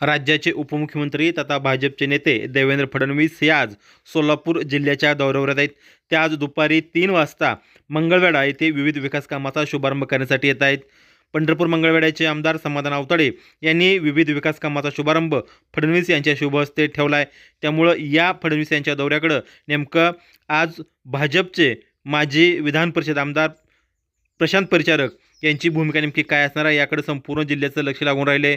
राज्याचे उपमुख्यमंत्री तथा भाजपचे नेते देवेंद्र फडणवीस हे आज सोलापूर जिल्ह्याच्या दौऱ्यावर आहेत. ते आज दुपारी तीन वाजता मंगळवेढा येथे विविध विकास कामाचा शुभारंभ करण्यासाठी येत आहेत. पंढरपूर मंगळवेड्याचे आमदार समाधान आवताडे यांनी विविध विकास कामाचा शुभारंभ फडणवीस यांच्या शुभ हस्ते ठेवला आहे त्यामुळं या फडणवीस यांच्या दौऱ्याकडं नेमकं आज भाजपचे माजी विधान परिषद आमदार प्रशांत परिचारक यांची भूमिका नेमकी काय असणार आहे याकडे संपूर्ण जिल्ह्याचं लक्ष लागून राहिले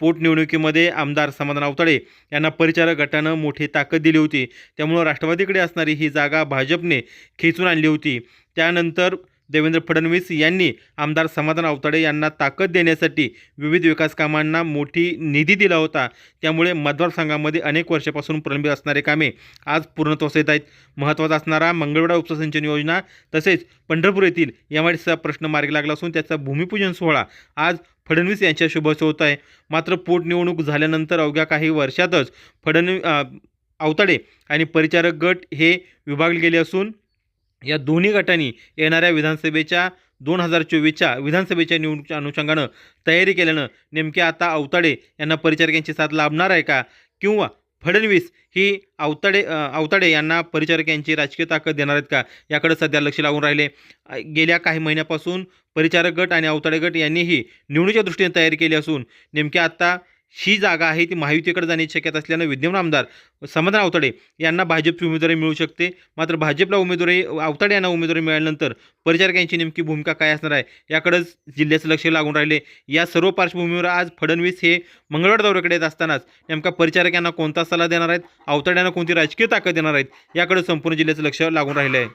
पोटनिवडणुकीमध्ये आमदार समाधान आवताडे यांना परिचारक गटानं मोठी ताकद दिली होती. त्यामुळं राष्ट्रवादीकडे असणारी ही जागा भाजपने खेचून आणली होती. त्यानंतर देवेंद्र फडणवीस यांनी आमदार समाधान अवताडे यांना ताकद देण्यासाठी विविध विकास कामांना मोठी निधी दिला होता. त्यामुळे मतदारसंघामध्ये अनेक वर्षापासून प्रलंबित असणारे कामे आज पूर्णत्वास येत आहेत. महत्त्वाचा असणारा मंगळवेढा उपसिंचन योजना तसेच पंढरपूर येथील एम प्रश्न मार्गी लागला असून त्याचा भूमिपूजन सोहळा आज फडणवीस यांच्या शुभस्थ होत आहे. मात्र पोटनिवडणूक झाल्यानंतर अवघ्या काही वर्षातच फडणवी अवताडे आवताडे आणि परिचारक गट हे विभागले गेले असून या दोन्ही गटांनी येणाऱ्या विधानसभेच्या दोन हजार चोवीसच्या विधानसभेच्या निवडणुकीच्या अनुषंगानं तयारी केल्यानं नेमके आता आवताडे यांना परिचारकांची साथ लाभणार आहे का? किंवा फडणवीस ही आवताडे अवताडे यांना यांना परिचारकांची राजकीय ताकद देणार आहेत का? याकडे सध्या लक्ष लागून राहिले. गेल्या काही महिन्यापासून परिचारक गट आणि अवताडे गट यांनीही निवडणुकीच्या दृष्टीने तयारी केली असून नेमक्या आत्ता ही जागा आहे ती महायुतीकडे जाण्याची शक्यता असल्यानं विद्यमान आमदार समाधान आवताडे यांना भाजपची उमेदवारी मिळू शकते. मात्र भाजपला उमेदवारी आवताडे यांना उमेदवारी मिळाल्यानंतर परिचारकांची नेमकी भूमिका काय असणार आहे याकडंच जिल्ह्याचं लक्ष लागून राहिले. या सर्व पार्श्वभूमीवर आज फडणवीस हे मंगळवार दौऱ्याकडे येत असतानाच नेमका परिचारकांना कोणता सल्ला देणार आहेत आवताड्यांना कोणती राजकीय ताकद देणार आहेत याकडे संपूर्ण जिल्ह्याचं लक्ष लागून राहिलं आहे.